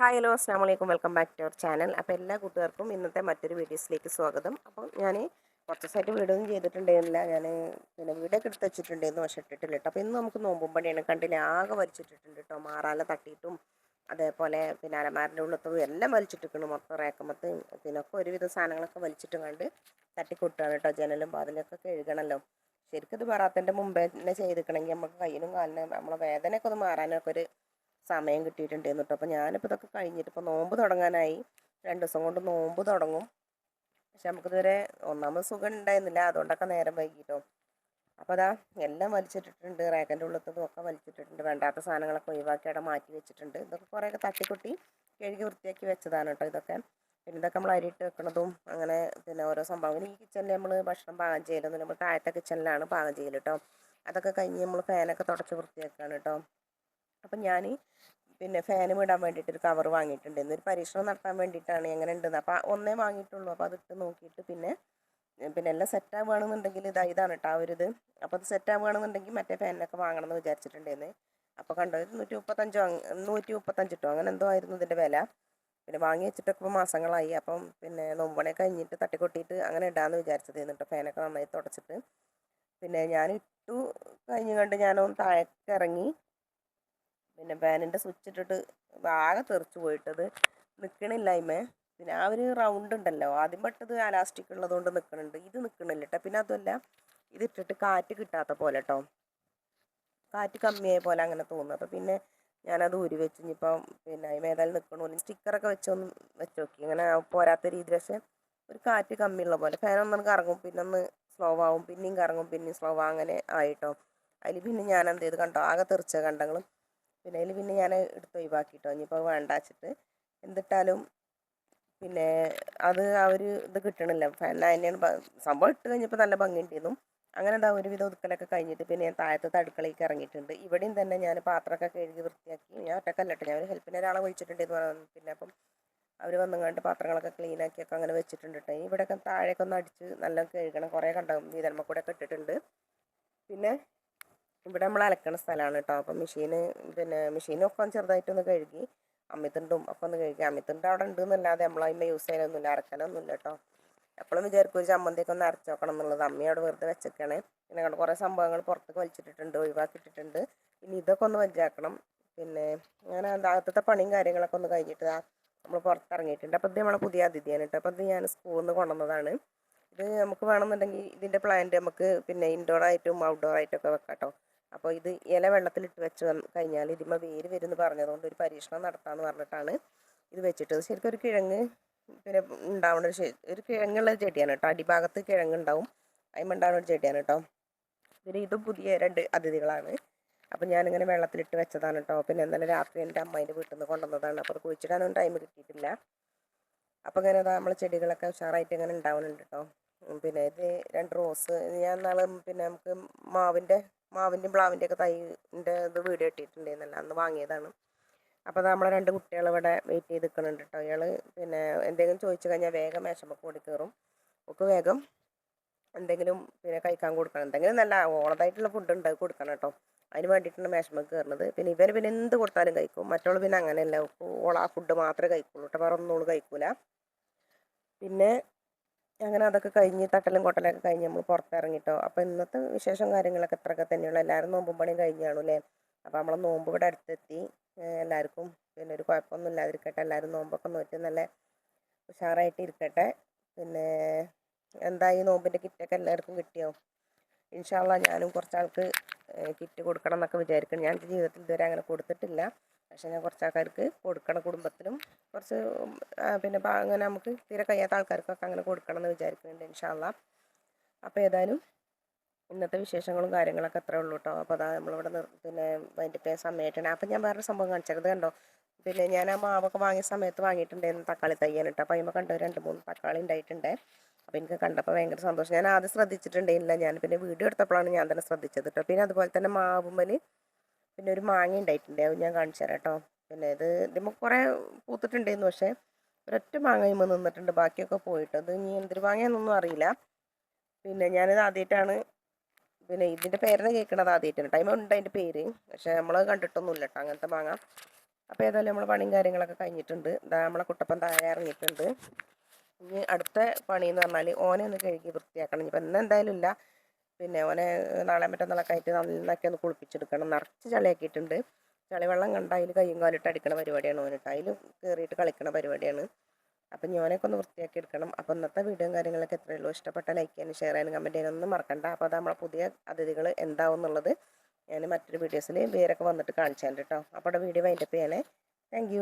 Hi hello അസ്സാം വലൈക്കും welcome back to our channel. അപ്പോൾ എല്ലാ കൂട്ടുകാർക്കും ഇന്നത്തെ മറ്റൊരു വീഡിയോസിലേക്ക് സ്വാഗതം. അപ്പോൾ ഞാൻ കുറച്ച് ദിവസമായിട്ട് വീടൊന്നും ചെയ്തിട്ടുണ്ടായിരുന്നില്ല. ഞാൻ പിന്നെ വീടൊക്കെ എടുത്ത് വെച്ചിട്ടുണ്ടായിരുന്നു പക്ഷേ ഇട്ടിട്ടില്ല കേട്ടോ. അപ്പോൾ ഇന്ന് നമുക്ക് നോമ്പും പണിയാണ്. കണ്ടില്ല ആകെ വലിച്ചിട്ടിട്ടുണ്ട് കേട്ടോ. മാറാല തട്ടിയിട്ടും അതേപോലെ പിന്നെ അലമാരിന്റെ ഉള്ളത്തും എല്ലാം വലിച്ചിട്ടിരിക്കുന്നു. മൊത്തം റേക്കമത്ത് പിന്നെ ഒക്കെ ഒരുവിധം സാധനങ്ങളൊക്കെ വലിച്ചിട്ടും കണ്ട് തട്ടിക്കൊട്ടുകയാണ് കേട്ടോ. ജനലും അതിലൊക്കെ കഴുകണമല്ലോ ശരിക്കും ഇത് മാറാത്തതിന്റെ മുമ്പേ തന്നെ ചെയ്തിരിക്കണമെങ്കിൽ നമുക്ക് കയ്യിനും കാലിനും നമ്മളെ വേദനയൊക്കെ ഒന്ന് മാറാനൊക്കെ ഒരു സമയം കിട്ടിയിട്ടുണ്ട് കേട്ടോ. അപ്പോൾ ഞാനിപ്പോൾ ഇതൊക്കെ കഴിഞ്ഞിട്ട് ഇപ്പോൾ നോമ്പ് തുടങ്ങാനായി. രണ്ട് ദിവസം കൊണ്ട് നോമ്പ് തുടങ്ങും. പക്ഷെ നമുക്കിതുവരെ ഒന്നാമത് സുഖം ഉണ്ടായിരുന്നില്ല. അതുകൊണ്ടൊക്കെ നേരം വൈകിട്ടോ. അപ്പോൾ അതാ എല്ലാം വലിച്ചിട്ടിട്ടുണ്ട്. റേക്കന്റെ ഉള്ളത്തതും ഒക്കെ വലിച്ചിട്ടിട്ടുണ്ട്. വേണ്ടാത്ത സാധനങ്ങളൊക്കെ ഒഴിവാക്കി അവിടെ മാറ്റി വെച്ചിട്ടുണ്ട്. ഇതൊക്കെ കുറേയൊക്കെ തട്ടിക്കൊട്ടി കഴുകി വൃത്തിയാക്കി വെച്ചതാണ് കേട്ടോ ഇതൊക്കെ. പിന്നെ ഇതൊക്കെ നമ്മൾ അരിയിട്ട് വെക്കണതും അങ്ങനെ പിന്നെ ഓരോ സംഭവം. ഈ കിച്ചണിൽ നമ്മൾ ഭക്ഷണം പാകം ചെയ്യലൊന്നും നമ്മൾ താഴത്തെ കിച്ചണിലാണ് പാകം ചെയ്യൽ കേട്ടോ. അതൊക്കെ കഴിഞ്ഞ് നമ്മൾ ഫാനൊക്കെ തുടച്ച് വൃത്തിയാക്കുകയാണ് കേട്ടോ. അപ്പം ഞാൻ പിന്നെ ഫാനും ഇടാൻ വേണ്ടിയിട്ട് ഒരു കവർ വാങ്ങിയിട്ടുണ്ടായിരുന്നു ഒരു പരീക്ഷണം നടത്താൻ വേണ്ടിയിട്ടാണ് എങ്ങനെ ഉണ്ടെന്ന് അപ്പോൾ ഒന്നേ വാങ്ങിയിട്ടുള്ളൂ. അപ്പോൾ അതിട്ട് നോക്കിയിട്ട് പിന്നെ പിന്നെ എല്ലാം സെറ്റ് ആവുകയാണെന്നുണ്ടെങ്കിൽ ഇതാ ഇതാണ് കേട്ടോ ആ ഒരു ഇത്. അപ്പോൾ അത് സെറ്റ് ആവുകയാണെന്നുണ്ടെങ്കിൽ മറ്റേ ഫാനിനൊക്കെ വാങ്ങണം എന്ന് വിചാരിച്ചിട്ടുണ്ടായിരുന്നു. അപ്പോൾ കണ്ടോ നൂറ്റി മുപ്പത്തഞ്ചോ നൂറ്റി മുപ്പത്തഞ്ചിട്ടോ അങ്ങനെ എന്തോ ആയിരുന്നു ഇതിന്റെ വില. പിന്നെ വാങ്ങി വെച്ചിട്ടൊക്കെ ഇപ്പോൾ മാസങ്ങളായി. അപ്പം പിന്നെ നോമ്പണെ കഴിഞ്ഞിട്ട് തട്ടിക്കൊട്ടിയിട്ട് അങ്ങനെ ഇടാമെന്ന് വിചാരിച്ചതായിരുന്നു കേട്ടോ ഫാനൊക്കെ നന്നായി തുടച്ചിട്ട്. പിന്നെ ഞാൻ ഇട്ടു കഴിഞ്ഞ് കണ്ട് ഞാനൊന്ന് താഴേക്ക് ഇറങ്ങി പിന്നെ ഫാനിന്റെ സ്വിച്ച് ഇട്ടിട്ട് ആകെ തെറിച്ച് പോയിട്ടത് നിൽക്കണില്ല അതിമേ പിന്നെ ആ ഒരു റൗണ്ട് ഉണ്ടല്ലോ ആദ്യം പെട്ടത് അലാസ്റ്റിക് ഉള്ളതുകൊണ്ട് നിൽക്കണുണ്ട് ഇത് നിൽക്കണില്ല കേട്ടോ പിന്നെ അതല്ല ഇത് ഇട്ടിട്ട് കാറ്റ് കിട്ടാത്ത പോലെ കേട്ടോ കാറ്റ് കമ്മിയായ പോലെ അങ്ങനെ തോന്നുന്നു. അപ്പോൾ പിന്നെ ഞാനത് ഊരി വെച്ച് ഇനിയിപ്പം പിന്നെ ഏതായാലും നിൽക്കണു സ്റ്റിക്കറൊക്കെ വെച്ചൊന്ന് വെച്ച് നോക്കി. അങ്ങനെ പോരാത്ത രീതി പക്ഷേ ഒരു കാറ്റ് കമ്മിയുള്ള പോലെ. ഫാൻ ഒന്നും കറങ്ങും പിന്നെ ഒന്ന് സ്ലോ ആവും പിന്നെയും കറങ്ങും പിന്നെയും സ്ലോ ആവും. അങ്ങനെ ആയിട്ടോ അതിൽ പിന്നെ ഞാൻ എന്ത് ചെയ്ത് കണ്ടോ? ആകെ തെറിച്ച കണ്ടങ്ങളും പിന്നെ അതിൽ പിന്നെ ഞാൻ എടുത്ത് ഒഴിവാക്കിട്ടോ. ഇനിയിപ്പോൾ വേണ്ട വെച്ചിട്ട് എന്തിട്ടാലും പിന്നെ അത് ഒരു ഇത് കിട്ടണില്ല. ഫാൻ തന്നെയാണ് സംഭവം ഇട്ട് കഴിഞ്ഞപ്പോൾ നല്ല ഭംഗിയുണ്ടായിരുന്നു അങ്ങനെ എന്താ ഒരുവിധം ഒതുക്കലൊക്കെ കഴിഞ്ഞിട്ട് പിന്നെ ഞാൻ താഴത്തെ അടുക്കളയ്ക്ക് ഇറങ്ങിയിട്ടുണ്ട്. ഇവിടെയും തന്നെ ഞാൻ പാത്രമൊക്കെ കഴുകി വൃത്തിയാക്കി. ഞാൻ ഒറ്റക്കല്ല കേട്ടോ ഞാൻ ഒരു ഹെൽപ്പിന് ഒരാളെ വിളിച്ചിട്ടുണ്ടായിരുന്നു പിന്നെ അപ്പം അവർ വന്നുകൊണ്ട് പാത്രങ്ങളൊക്കെ ക്ലീൻ ആക്കിയൊക്കെ അങ്ങനെ വെച്ചിട്ടുണ്ട് കേട്ടോ. ഇവിടെയൊക്കെ താഴേക്കൊന്ന് അടിച്ച് നല്ല കഴുകണം. കുറേ കണ്ട? വീതന്മ കൂടെ ഒക്കെ ഇട്ടിട്ടുണ്ട്. പിന്നെ ഇവിടെ നമ്മൾ അലക്കണ സ്ഥലമാണ് കേട്ടോ. അപ്പം മെഷീന് പിന്നെ മെഷീനൊക്കെ ചെറുതായിട്ടൊന്ന് കഴുകി അമിതണ്ടും ഒക്കെ ഒന്ന് കഴുകി. അമിതണ്ട് അവിടെ ഉണ്ട് എന്നല്ലാതെ നമ്മളതിന്മേൽ യൂസ് ചെയ്യാനൊന്നുമില്ല അരക്കാനൊന്നുമില്ല കേട്ടോ. എപ്പോഴും വിചാരിക്കും ഒരു ചമ്മന്തിയൊക്കെ ഒന്ന് അരച്ച് നോക്കണം എന്നുള്ളത്. അമ്മ അവിടെ വെറുതെ വെച്ചേക്കാണ്. പിന്നെ കണ്ട് കുറേ സംഭവങ്ങൾ പുറത്തേക്ക് വലിച്ചിട്ടിട്ടുണ്ട് ഒഴിവാക്കിയിട്ടിട്ടുണ്ട്. ഇനി ഇതൊക്കെ ഒന്ന് വജ്ജാക്കണം പിന്നെ അങ്ങനെ അകത്തത്തെ പണിയും കാര്യങ്ങളൊക്കെ ഒന്ന് കഴിഞ്ഞിട്ട് നമ്മൾ പുറത്തിറങ്ങിയിട്ടുണ്ട്. അപ്പോൾ ഇത് നമ്മളെ പുതിയ അതിഥിയാണ് കേട്ടോ. അപ്പോൾ ഇത് ഞാൻ സ്കൂളിൽ നിന്ന് കൊണ്ടുവന്നതാണ്. ഇത് നമുക്ക് വേണമെന്നുണ്ടെങ്കിൽ ഇതിന്റെ പ്ലാന്റ് നമുക്ക് പിന്നെ ഇൻഡോർ ആയിട്ടും ഔട്ട്ഡോർ ആയിട്ടൊക്കെ വെക്കാം കേട്ടോ. അപ്പോൾ ഇത് ഇല വെള്ളത്തിലിട്ട് വെച്ച് കഴിഞ്ഞാൽ ഇതിമ്മ വേര് വരുമെന്ന് പറഞ്ഞതുകൊണ്ട് ഒരു പരീക്ഷണം നടത്താമെന്ന് പറഞ്ഞിട്ടാണ് ഇത് വെച്ചിട്ട് ശരിക്കും ഒരു കിഴങ്ങ് പിന്നെ ഉണ്ടാവുന്ന ഒരു ഒരു കിഴങ്ങുള്ള ചെടിയാണ് കേട്ടോ. അടിഭാഗത്ത് കിഴങ്ങ് കിഴങ്ങുണ്ടാവും അതിമുണ്ടാവുന്ന ഒരു ചെടിയാണ് കേട്ടോ. പിന്നെ ഇതും പുതിയ രണ്ട് അതിഥികളാണ്. അപ്പം ഞാനിങ്ങനെ വെള്ളത്തിലിട്ട് വെച്ചതാണ് കേട്ടോ. പിന്നെ ഇന്നലെ രാത്രി എന്റെ അമ്മേന്റെ വീട്ടിൽ നിന്ന് കൊണ്ടുവന്നതാണ്. അപ്പോൾ കുഴിച്ചിടാനൊന്നും ടൈം കിട്ടിയിട്ടില്ല. അപ്പോൾ ഇങ്ങനെ നമ്മളെ ചെടികളൊക്കെ ഉഷാറായിട്ട് ഇങ്ങനെ ഉണ്ടാവുന്നുണ്ട് കേട്ടോ. പിന്നെ ഇത് രണ്ട് റോസ് ഞാൻ നാളെ പിന്നെ നമുക്ക് മാവിന്റെ മാവിന്റെയും പ്ലാവിന്റെ ഒക്കെ തൈന്റെ ഇത് വീഡിയോ ഇട്ടിട്ടുണ്ടായിരുന്നല്ലോ അന്ന് വാങ്ങിയതാണ്. അപ്പോൾ നമ്മളെ രണ്ട് കുട്ടികൾ ഇവിടെ വെയിറ്റ് ചെയ്ത് നിൽക്കുന്നുണ്ട് കേട്ടോ ഇയാൾ പിന്നെ എന്തെങ്കിലും ചോദിച്ചു കഴിഞ്ഞാൽ വേഗം മേശമൊക്കെ ഓടി കയറും ഒക്കെ വേഗം എന്തെങ്കിലും പിന്നെ കഴിക്കാൻ കൊടുക്കണം. എന്തെങ്കിലും നല്ല ഓണതായിട്ടുള്ള ഫുഡ് ഉണ്ടാക്കി കൊടുക്കണം കേട്ടോ അതിന് വേണ്ടിയിട്ടാണ് മേശമൊക്കെ കയറുന്നത് പിന്നെ ഇവർ പിന്നെ എന്ത് കൊടുത്താലും കഴിക്കും. മറ്റുള്ള പിന്നെ അങ്ങനെയല്ല. ഓള ഫുഡ് മാത്രമേ കഴിക്കുള്ളൂ കേട്ടോ വേറെ ഒന്നും കഴിക്കൂല. പിന്നെ അങ്ങനെ അതൊക്കെ കഴിഞ്ഞ് തട്ടലും കൊട്ടലൊക്കെ കഴിഞ്ഞ് നമ്മൾ പുറത്തിറങ്ങിട്ടോ. അപ്പോൾ ഇന്നത്തെ വിശേഷം കാര്യങ്ങളൊക്കെ ഇത്രയൊക്കെ തന്നെയുള്ളൂ. എല്ലാവരും നോമ്പും പണിയും കഴിഞ്ഞാണു അല്ലേ അപ്പോൾ നമ്മൾ നോമ്പ് ഇവിടെ അടുത്തെത്തി. എല്ലാവർക്കും പിന്നെ ഒരു കുഴപ്പമൊന്നും ഇല്ലാതിരിക്കട്ടെ. എല്ലാവരും നോമ്പൊക്കെ നോറ്റ് നല്ല ഉഷാറായിട്ട് ഇരിക്കട്ടെ. പിന്നെ എന്തായി നോമ്പിന്റെ കിറ്റൊക്കെ എല്ലാവർക്കും കിട്ടിയോ? ഇൻഷാല്ല ഞാനും കുറച്ചാൾക്ക് കിറ്റ് കൊടുക്കണം എന്നൊക്കെ വിചാരിക്കണം ഞാൻ ജീവിതത്തിൽ ഇതുവരെ അങ്ങനെ കൊടുത്തിട്ടില്ല. പക്ഷേ ഞാൻ കുറച്ച് ആൾക്കാർക്ക് കൊടുക്കണ കുടുംബത്തിനും. കുറച്ച് പിന്നെ അങ്ങനെ നമുക്ക് തീരെ കഴിയാത്ത ആൾക്കാർക്കൊക്കെ അങ്ങനെ കൊടുക്കണം എന്ന് വിചാരിക്കുന്നുണ്ട് ഇൻഷാല്ല അപ്പോൾ ഏതായാലും ഇന്നത്തെ വിശേഷങ്ങളും കാര്യങ്ങളൊക്കെ അത്രേ ഉള്ളൂ കേട്ടോ. അപ്പോൾ അതാ നമ്മളിവിടെ പിന്നെ പേ സമയമായിട്ടാണ്. അപ്പോൾ ഞാൻ വേറൊരു സംഭവം കാണിച്ചത് കണ്ടോ? പിന്നെ ഞാൻ ആ മാവൊക്കെ വാങ്ങിയ സമയത്ത് വാങ്ങിയിട്ടുണ്ടായിരുന്നു തക്കാളി തയ്യാൻ അപ്പോൾ അതിമ്മ കണ്ടോ രണ്ട് മൂന്ന് തക്കാളി ഉണ്ടായിട്ടുണ്ട്. അപ്പോൾ എനിക്ക് കണ്ടപ്പോൾ ഭയങ്കര സന്തോഷം. ഞാൻ ആദ്യം ശ്രദ്ധിച്ചിട്ടുണ്ടായില്ല ഞാൻ. പിന്നെ വീഡിയോ എടുത്തപ്പോഴാണ് ഞാൻ തന്നെ ശ്രദ്ധിച്ചത് കേട്ടോ. പിന്നെ അതുപോലെ തന്നെ മാവുമ്മൽ പിന്നെ ഒരു മാങ്ങ ഉണ്ടായിട്ടുണ്ട് അത് ഞാൻ കാണിച്ചു തരാം കേട്ടോ പിന്നെ ഇത് ഇതിമ്പോൾ കുറേ പൂത്തിട്ടുണ്ടായിരുന്നു പക്ഷേ ഒരൊറ്റ മാങ്ങയുമ്പോൾ നിന്നിട്ടുണ്ട്. ബാക്കിയൊക്കെ പോയിട്ട്. അത് ഇനി എന്തൊരു മാങ്ങയാണെന്നൊന്നും അറിയില്ല. പിന്നെ ഞാനിത് ആദ്യമായിട്ടാണ് പിന്നെ ഇതിന്റെ പേരെന്ന് കേൾക്കണത് ആദ്യമായിട്ടാണ് ടൈം ഉണ്ട് അതിന്റെ പേര്. പക്ഷേ നമ്മൾ കണ്ടിട്ടൊന്നുമില്ല കേട്ടോ അങ്ങനത്തെ മാങ്ങ. അപ്പോൾ ഏതായാലും നമ്മൾ പണിയും കാര്യങ്ങളൊക്കെ കഴിഞ്ഞിട്ടുണ്ട്. ഇതാ നമ്മളെ കുട്ടപ്പൻ താഴെ ഇറങ്ങിയിട്ടുണ്ട്. ഇനി അടുത്ത പണി എന്ന് പറഞ്ഞാൽ ഓനെ ഒന്ന് കഴുകി വൃത്തിയാക്കണം. ഇനിയിപ്പോൾ ഇന്ന് എന്തായാലും ഇല്ല. പിന്നെ ഓനെ നാളെ മറ്റന്നാളൊക്കെ ആയിട്ട് നന്നാക്കി ഒന്ന് കുളിപ്പിച്ചെടുക്കണം. നിറച്ച് ചളിയാക്കിയിട്ടുണ്ട് ചളിവെള്ളം കണ്ട അതിൽ കയ്യും കാലിട്ട് അടിക്കണ പരിപാടിയാണ് ഓനിട്ട് അതിൽ കയറിയിട്ട് കളിക്കണ പരിപാടിയാണ്. അപ്പം ഞാനൊക്കെ ഒന്ന് വൃത്തിയാക്കി എടുക്കണം. അപ്പോൾ ഇന്നത്തെ വീഡിയോയും കാര്യങ്ങളൊക്കെ എത്രയേ ഉള്ളൂ. ഇഷ്ടപ്പെട്ട ലൈക്ക് ചെയ്യാനും ഷെയർ ചെയ്യാനും കമന്റ് ചെയ്യാനും ഒന്നും മറക്കണ്ട. അപ്പോൾ അത് നമ്മളെ പുതിയ അതിഥികൾ എന്താവും എന്നുള്ളത് ഞാൻ മറ്റൊരു വീഡിയോസിൽ വേരൊക്കെ വന്നിട്ട് കാണിച്ചു തരാം കേട്ടോ അപ്പോൾ വീഡിയോ വൈൻഡപ്പ് ചെയ്യണേ താങ്ക്